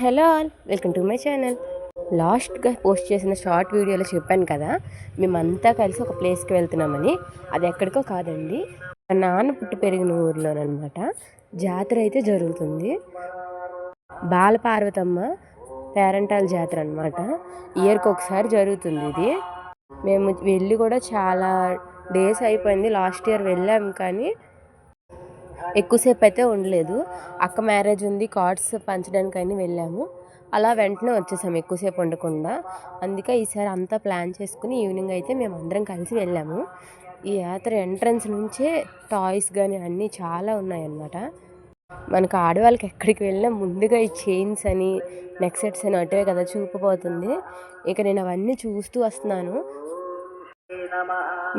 Hello all welcome to my channel. లాస్ట్గా post చేసిన short వీడియోలో చెప్పాను కదా మేమంతా కలిసి ఒక ప్లేస్కి వెళ్తున్నామని. అది ఎక్కడికో కాదండి మా నాన్న పుట్టి పెరిగిన ఊర్లోనమాట జాతర అయితే జరుగుతుంది. బాలపార్వతమ్మ పేరంటాల జాతర అనమాట ఇయర్కి ఒకసారి జరుగుతుంది ఇది. మేము వెళ్ళి కూడా చాలా డేస్ అయిపోయింది. లాస్ట్ ఇయర్ వెళ్ళాము కానీ ఎక్కువసేపు అయితే ఉండలేదు. అక్క మ్యారేజ్ ఉంది కార్డ్స్ పంచడానికి వెళ్ళాము. అలా వెంటనే వచ్చేసాము ఎక్కువసేపు ఉండకుండా. అందుకే ఈసారి అంతా ప్లాన్ చేసుకుని ఈవినింగ్ అయితే మేము అందరం కలిసి వెళ్ళాము. ఈ యాత్ర ఎంట్రన్స్ నుంచే టాయ్స్ కానీ అన్నీ చాలా ఉన్నాయన్నమాట. మనకు ఆడవాళ్ళకి ఎక్కడికి వెళ్ళినా ముందుగా ఈ చైన్స్ అని నెక్సెట్స్ అని అటువే కదా చూపిపోతుంది ఇక నేను అవన్నీ చూస్తూ వస్తున్నాను.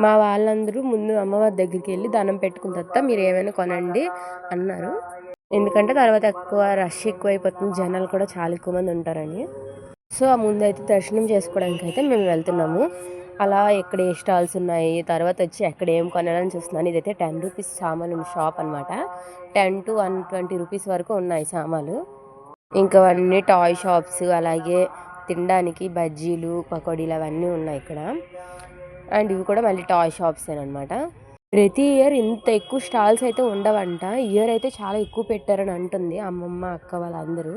మా వాళ్ళందరూ ముందు అమ్మవారి దగ్గరికి వెళ్ళి దానం పెట్టుకున్న తర్వాత మీరు ఏమైనా కొనండి అన్నారు. ఎందుకంటే తర్వాత ఎక్కువ రష్ ఎక్కువ అయిపోతుంది జనాలు కూడా చాలా ఎక్కువ మంది ఉంటారని. సో ఆ ముందు అయితే దర్శనం చేసుకోవడానికి అయితే మేము వెళ్తున్నాము. అలా ఎక్కడ ఏ స్టాల్స్ ఉన్నాయి తర్వాత వచ్చి ఎక్కడ ఏం కొనాలని చూస్తున్నాను. ఇదైతే టెన్ రూపీస్ సామాన్ షాప్ అనమాట ten to one twenty rupees వరకు ఉన్నాయి సామాన్లు ఇంకా అన్నీ టాయ్ షాప్స్ అలాగే తినడానికి బజ్జీలు పకోడీలు అవన్నీ ఉన్నాయి ఇక్కడ. అండ్ ఇవి కూడా మళ్ళీ టాయ్ షాప్స్ అనమాట ప్రతి ఇయర్ ఇంత ఎక్కువ స్టాల్స్ అయితే ఉండవంట. ఇయర్ అయితే చాలా ఎక్కువ పెట్టారని అంటుంది అమ్మమ్మ అక్క వాళ్ళందరూ.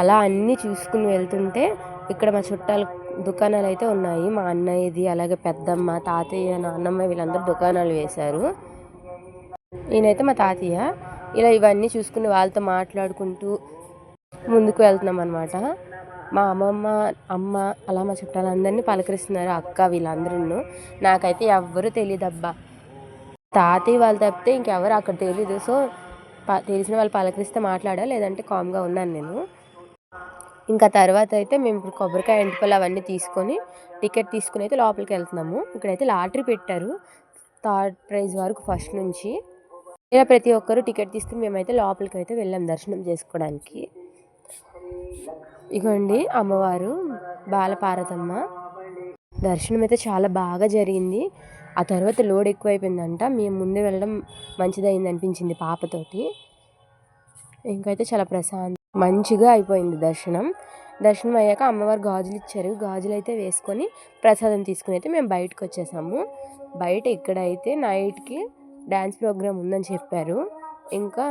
అలా అన్నీ చూసుకుని వెళ్తుంటే ఇక్కడ మా చుట్టాల దుకాణాలు అయితే ఉన్నాయి. మా అన్నయ్యది అలాగే పెద్దమ్మ తాతయ్య నాన్నమ్మ వీళ్ళందరూ దుకాణాలు వేశారు. ఈయనైతే మా తాతయ్య ఇలా ఇవన్నీ చూసుకుని వాళ్ళతో మాట్లాడుకుంటూ ముందుకు వెళ్తున్నాం అనమాట మా అమ్మమ్మ అమ్మ అలా మా చుట్టాలందరినీ పలకరిస్తున్నారు అక్క వీళ్ళందరూ నాకైతే ఎవ్వరూ తెలియదు అబ్బా తాతయ్య వాళ్ళు తప్పితే ఇంకెవరు అక్కడ తెలీదు. సో ప తెలిసిన వాళ్ళు పలకరిస్తే మాట్లాడా? లేదంటే కామ్గా ఉన్నాను నేను. ఇంకా తర్వాత అయితే మేము ఇప్పుడు కొబ్బరికాయ ఎంటిపల్లి అవన్నీ తీసుకొని టికెట్ తీసుకుని అయితే లోపలికి వెళ్తున్నాము. ఇక్కడైతే లాటరీ పెట్టారు. థర్డ్ ప్రైజ్ వరకు ఫస్ట్ నుంచి. ఇలా ప్రతి ఒక్కరు టికెట్ తీసుకుని మేమైతే లోపలికి అయితే వెళ్ళాం దర్శనం చేసుకోవడానికి. ఇగోండి అమ్మవారు బాలపార్వతమ్మ. దర్శనం అయితే చాలా బాగా జరిగింది. ఆ తర్వాత లోడ్ ఎక్కువైపోయిందంట. మేము ముందు వెళ్ళడం మంచిదైంది అనిపించింది పాపతోటి. ఇంకైతే చాలా ప్రశాంత మంచిగా అయిపోయింది దర్శనం. దర్శనం అయ్యాక అమ్మవారు గాజులు ఇచ్చారు. గాజులు అయితే వేసుకొని ప్రసాదం తీసుకుని అయితే మేము బయటకు వచ్చేసాము బయట ఇక్కడైతే నైట్కి డ్యాన్స్ ప్రోగ్రామ్ ఉందని చెప్పారు. ఇంకా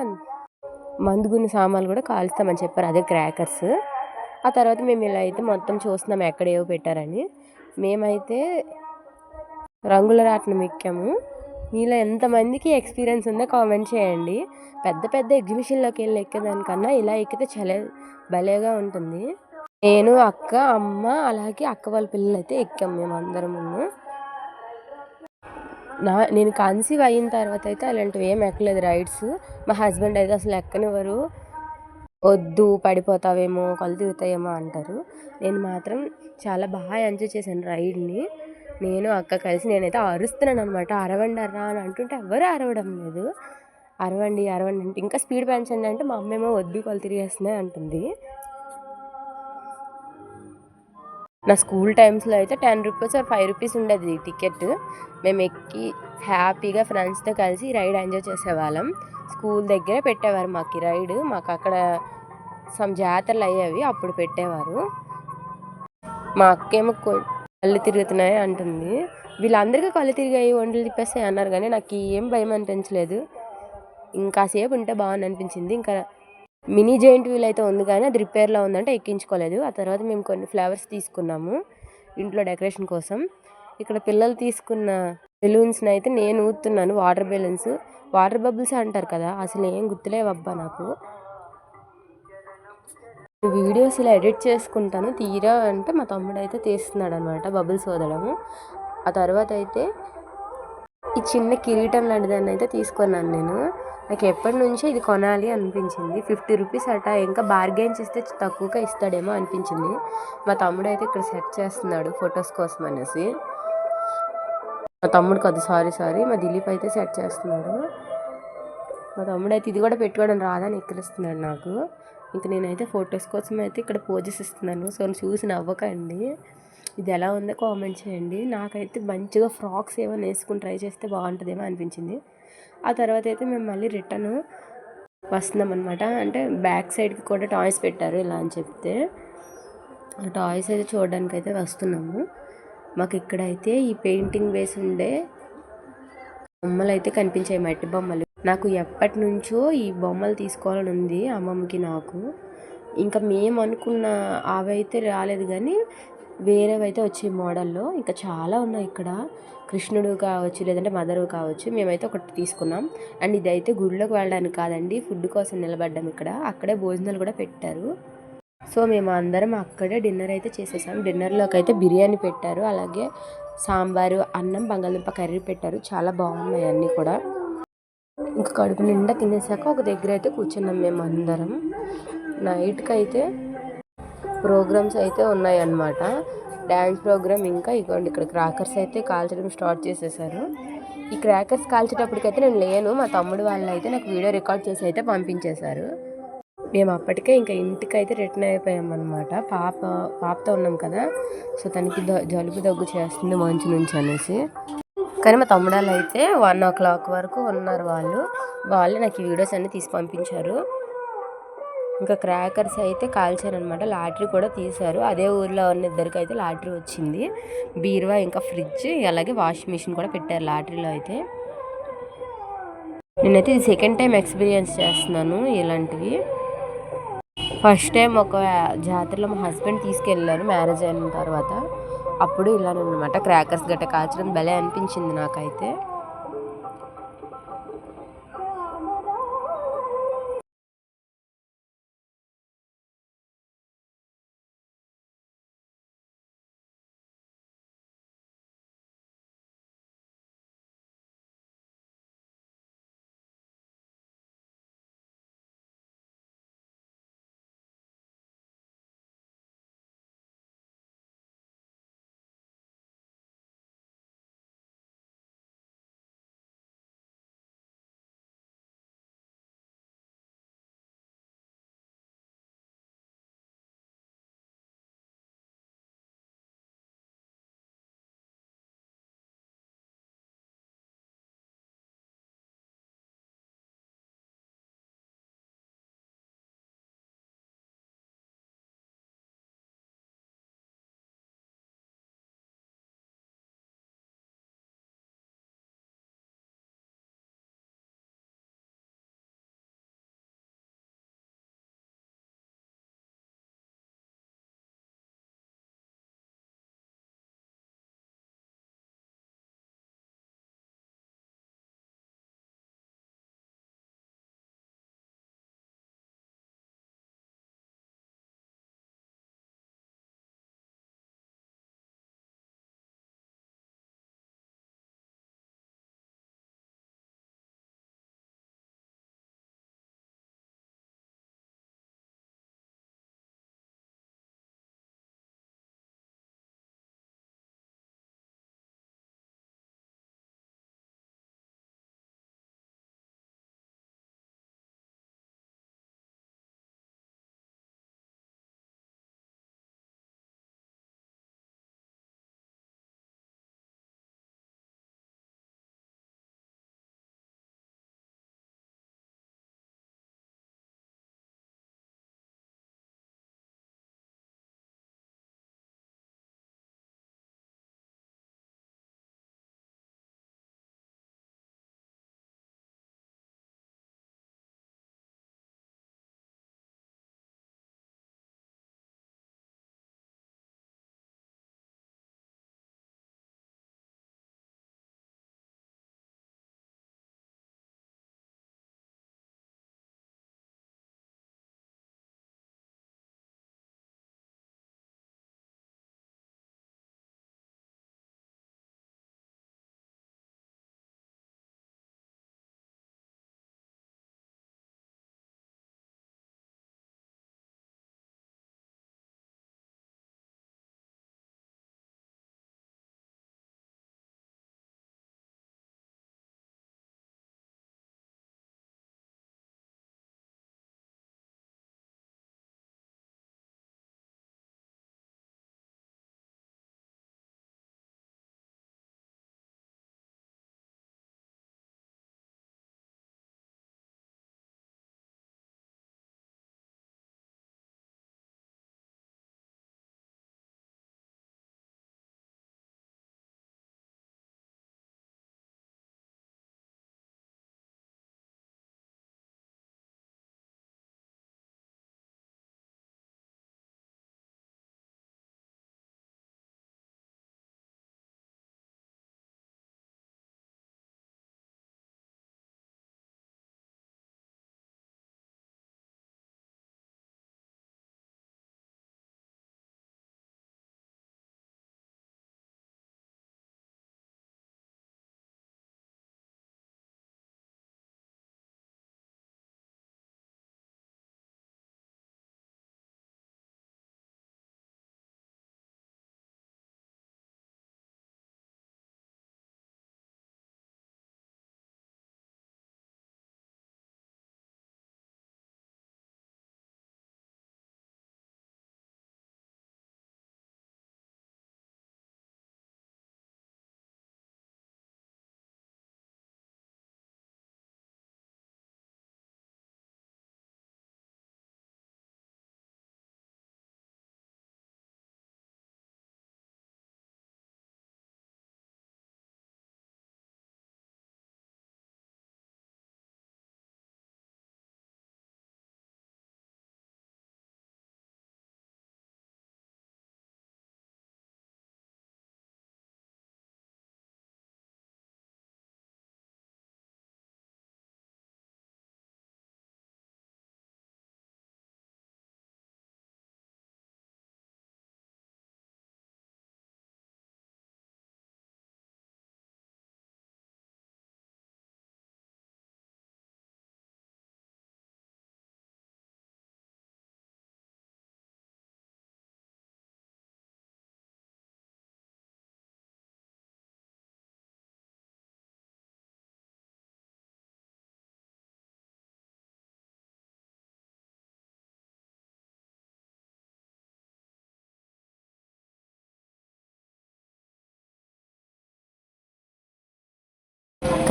మందుగున్న సామాన్లు కూడా కాలుస్తామని చెప్పారు. అదే క్రాకర్స్. ఆ తర్వాత మేము ఇలా అయితే మొత్తం చూస్తున్నాం ఎక్కడ ఏవో పెట్టారని. మేమైతే రంగుల రాట్నం ఎక్కాము. మీలో ఎంతమందికి ఎక్స్పీరియన్స్ ఉందో కామెంట్ చేయండి. పెద్ద పెద్ద ఎగ్జిబిషన్లోకి వెళ్ళి ఎక్కేదానికన్నా ఇలా ఎక్కితే చలే భలేగా ఉంటుంది. నేను అక్క అమ్మ అలాగే అక్క వాళ్ళ పిల్లలు అయితే ఎక్కాము మేము అందరం నా నేను కన్సీవ్ అయిన తర్వాత అయితే అలాంటివి ఏం ఎక్కలేదు. రైడ్స్ మా హస్బెండ్ అయితే అసలు ఎక్కనివ్వరు. వద్దు పడిపోతావేమో కళ్ళు తిరుగుతాయేమో అంటారు. నేను మాత్రం చాలా బాగా ఎంజాయ్ చేశాను రైడ్ని. నేను అక్క కలిసి నేనైతే అరుస్తున్నాను అనమాట అరవండి అర్రా అని అంటుంటే ఎవరు అరవడం లేదు. అరవండి అరవండి అంటే ఇంకా స్పీడ్ పెంచండి అంటే మా అమ్మేమో వద్దు కళ్ళు తిరిగేస్తున్నాయి అంటుంది. నా స్కూల్ టైమ్స్లో అయితే టెన్ రూపీస్ ఫైవ్ రూపీస్ ఉండేది టికెట్ మేము ఎక్కి హ్యాపీగా ఫ్రెండ్స్తో కలిసి రైడ్ ఎంజాయ్ చేసేవాళ్ళం. స్కూల్ దగ్గరే పెట్టేవారు మాకు రైడ్. మాకు అక్కడ సమ్ జాతరలు అయ్యేవి అప్పుడు పెట్టేవారు. మా అక్కేమో కళ్ళు తిరుగుతున్నాయి అంటుంది. వీళ్ళందరికీ కళ్ళు తిరిగాయి ఒండ్లు తిప్పేస్తాయి అన్నారు కానీ నాకు ఏం భయం అనిపించలేదు. ఇంకాసేపు ఉంటే బాగుంది అనిపించింది ఇంకా మినీ జాయింట్ వీల్ అయితే ఉంది కానీ అది రిపేర్లో ఉందంటే ఎక్కించుకోలేదు. ఆ తర్వాత మేము కొన్ని ఫ్లవర్స్ తీసుకున్నాము ఇంట్లో డెకరేషన్ కోసం. ఇక్కడ పిల్లలు తీసుకున్న బెలూన్స్ని అయితే నేను ఊతున్నాను వాటర్ బెలూన్స్. వాటర్ బబుల్స్ అంటారు కదా అసలు ఏం గుర్తులేవబ్బా నాకు. వీడియోస్ ఇలా ఎడిట్ చేసుకుంటాను. తీరా అంటే మా తమ్ముడు అయితే తీస్తున్నాడు అనమాట బబుల్స్ వదలము. ఆ తర్వాత అయితే ఈ చిన్న కిరీటం లాంటిదాన్ని అయితే తీసుకున్నాను నేను. నాకు ఎప్పటి నుంచో ఇది కొనాలి అనిపించింది. ఫిఫ్టీ రూపీస్ అట. ఇంకా బార్గెన్ చేస్తే తక్కువగా ఇస్తాడేమో అనిపించింది. మా తమ్ముడు అయితే ఇక్కడ సెట్ చేస్తున్నాడు ఫొటోస్ కోసం అనేసి. మా తమ్ముడు కొద్ది సారీ సారీ. మా దిలీప్ అయితే సెట్ చేస్తున్నాడు. మా తమ్ముడు అయితే ఇది కూడా పెట్టుకోవడం రాదని ఎక్కిరిస్తున్నాడు నాకు. ఇంక నేనైతే ఫొటోస్ కోసం అయితే ఇక్కడ పోజెస్ ఇస్తున్నాను. సో చూసి నవ్వకండి. ఇది ఎలా ఉందో కామెంట్ చేయండి. నాకైతే మంచిగా ఫ్రాక్స్ ఏమైనా వేసుకుని ట్రై చేస్తే బాగుంటుందేమో అనిపించింది. ఆ తర్వాత అయితే మేము మళ్ళీ రిటర్న్ వస్తున్నాం అనమాట అంటే బ్యాక్ సైడ్కి కూడా టాయ్స్ పెట్టారు ఇలా అని చెప్తే. ఆ టాయ్స్ అయితే చూడడానికి అయితే వస్తున్నాము. మాకు ఇక్కడైతే ఈ పెయింటింగ్ వేసి ఉండే బొమ్మలు అయితే కనిపించాయి మట్టి బొమ్మలు. నాకు ఎప్పటి నుంచో ఈ బొమ్మలు తీసుకోవాలని ఉంది అమ్మమ్మకి నాకు. ఇంకా మేము అనుకున్న అవి అయితే రాలేదు కానీ వేరేవి అయితే వచ్చాయి మోడల్లో. ఇంకా చాలా ఉన్నాయి ఇక్కడ. కృష్ణుడు కావచ్చు లేదంటే మదరు కావచ్చు మేమైతే ఒకటి తీసుకున్నాం. అండ్ ఇదైతే గుడిలోకి వెళ్ళడానికి కాదండి ఫుడ్ కోసం నిలబడ్డాం ఇక్కడ. అక్కడే భోజనాలు కూడా పెట్టారు. సో మేము అందరం అక్కడే డిన్నర్ అయితే చేసేసాం. డిన్నర్లోకి అయితే బిర్యానీ పెట్టారు అలాగే సాంబారు అన్నం బంగాళదుంప కర్రీ పెట్టారు. చాలా బాగున్నాయి అన్నీ కూడా. ఇంకా కడుపు నిండా తినేసాక ఒక దగ్గర అయితే కూర్చున్నాం మేము అందరం. నైట్కి అయితే ప్రోగ్రామ్స్ అయితే ఉన్నాయన్నమాట. డ్యాన్స్ ప్రోగ్రామ్ ఇంకా ఇగోండి ఇక్కడ క్రాకర్స్ అయితే కాల్చడం స్టార్ట్ చేసేసారు. ఈ క్రాకర్స్ కాల్చేటప్పటికైతే నేను లేను మా తమ్ముడు వాళ్ళు అయితే నాకు వీడియో రికార్డ్ చేసి అయితే పంపించేశారు. మేము అప్పటికే ఇంకా ఇంటికి అయితే రిటర్న్ అయిపోయామన్నమాట. అనమాట పాప పాపతో ఉన్నాం కదా సో తనకి జలుబు దగ్గు చేస్తుంది మంచి నుంచి అనేసి. కానీ మా తమ్ముడాలు అయితే వన్ ఓ క్లాక్ వరకు ఉన్నారు వాళ్ళు. వాళ్ళు నాకు ఈ వీడియోస్ అన్నీ తీసి పంపించారు. ఇంకా క్రాకర్స్ అయితే కాల్చారనమాట. లాటరీ కూడా తీశారు. అదే ఊర్లో ఉన్న ఇద్దరికి అయితే లాటరీ వచ్చింది. బీరువా ఇంకా ఫ్రిడ్జ్ అలాగే వాషింగ్ మిషన్ కూడా పెట్టారు లాటరీలో అయితే. నేనైతే ఇది సెకండ్ టైం ఎక్స్పీరియన్స్ చేస్తున్నాను ఇలాంటివి. ఫస్ట్ టైం ఒక జాతరలో మా హస్బెండ్ తీసుకెళ్ళారు మ్యారేజ్ అయిన తర్వాత. అప్పుడు ఇలానమాట క్రాకర్స్ గట్ట కాల్చడం భలే అనిపించింది నాకైతే.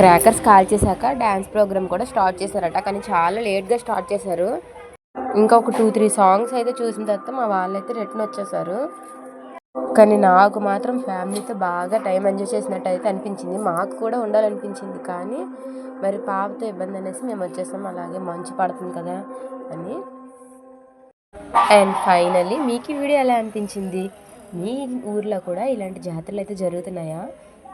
క్రాకర్స్ కాల్ చేశాక డ్యాన్స్ ప్రోగ్రామ్ కూడా స్టార్ట్ చేశారట కానీ చాలా లేట్గా స్టార్ట్ చేశారు. ఇంకా ఒక టూ త్రీ సాంగ్స్ అయితే చూసిన తర్వాత మా వాళ్ళైతే రిటర్న్ వచ్చేసారు. కానీ నాకు మాత్రం ఫ్యామిలీతో బాగా టైం ఎంజాయ్ చేసినట్టు అయితే అనిపించింది. మాకు కూడా ఉండాలనిపించింది కానీ మరి పాపతో ఇబ్బంది అనేసి మేము వచ్చేసాం. అలాగే మంచు పడుతుంది కదా అని. అండ్ ఫైనల్లీ మీకు ఈ వీడియో ఎలా అనిపించింది? మీ ఊర్లో కూడా ఇలాంటి జాతరలు అయితే జరుగుతున్నాయా?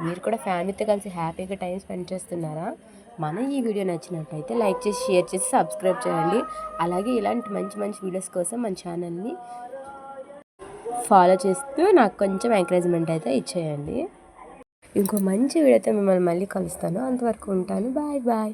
మీరు కూడా ఫ్యామిలీతో కలిసి హ్యాపీగా టైం స్పెండ్ చేస్తున్నారా? మన ఈ వీడియో నచ్చినట్టయితే లైక్ చేసి షేర్ చేసి సబ్స్క్రైబ్ చేయండి. అలాగే ఇలాంటి మంచి మంచి వీడియోస్ కోసం మన ఛానల్ని ఫాలో చేస్తూ నాకు కొంచెం ఎంకరేజ్మెంట్ అయితే ఇచ్చేయండి. ఇంకో మంచి వీడియోతో మిమ్మల్ని మళ్ళీ కలుస్తాను. అంతవరకు ఉంటాను. Bye bye.